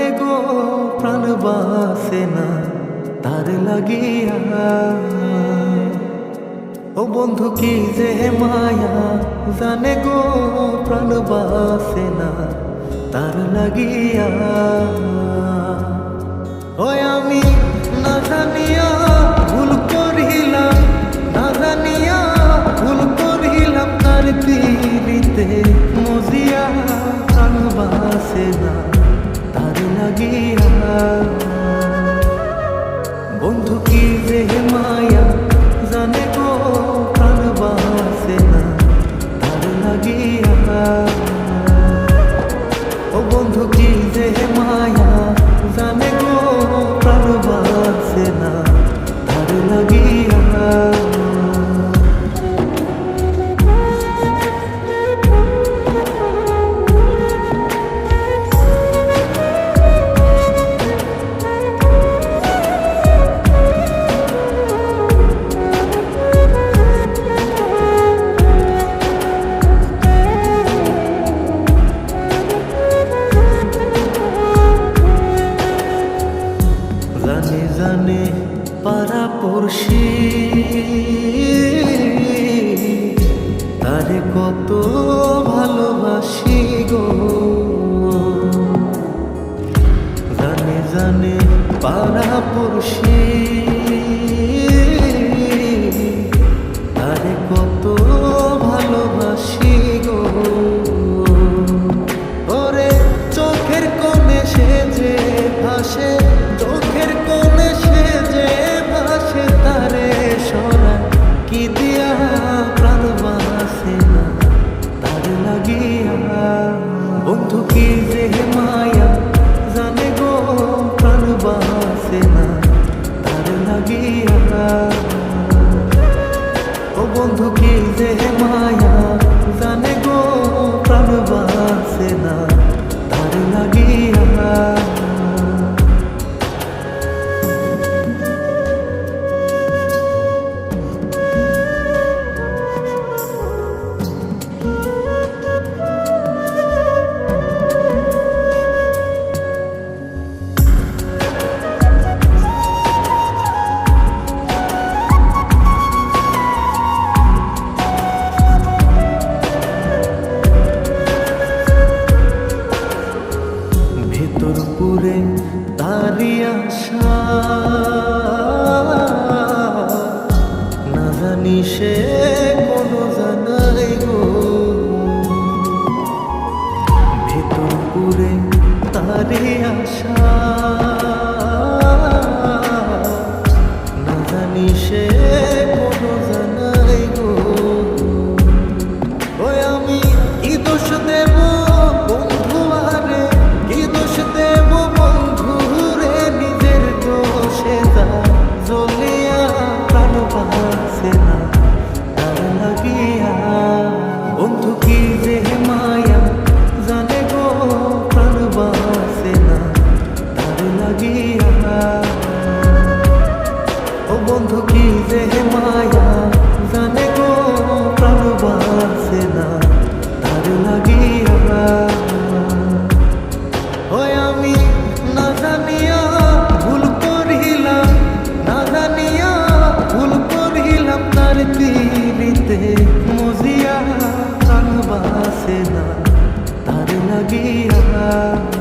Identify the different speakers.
Speaker 1: প্রাণে গো প্রাণ বাসে না, তার লাগিয়া। ও বন্ধু, কি যে মায়া জানে গো প্রাণ বাসে না, তার লাগিয়া। ও আমি না জানিয়া বন্ধু কি যে পাড়া পড়শি। তারে কত ভালোবাসি গো। জানে জানে পাড়া বন্ধু কি যে মায়া। তারি আশা। না জানি সে কোনো জানাই গো। ভেতর পুরে তারি আশা। না জানি সে কি যে মায়া জানে গো প্রাণ না তার লাগিয়া ওই আমি না জানিয়া ভুল করিলাম না জানিয়া তার পিড়িতে মজিয়া প্রাণ বাসে না তার লাগিয়া।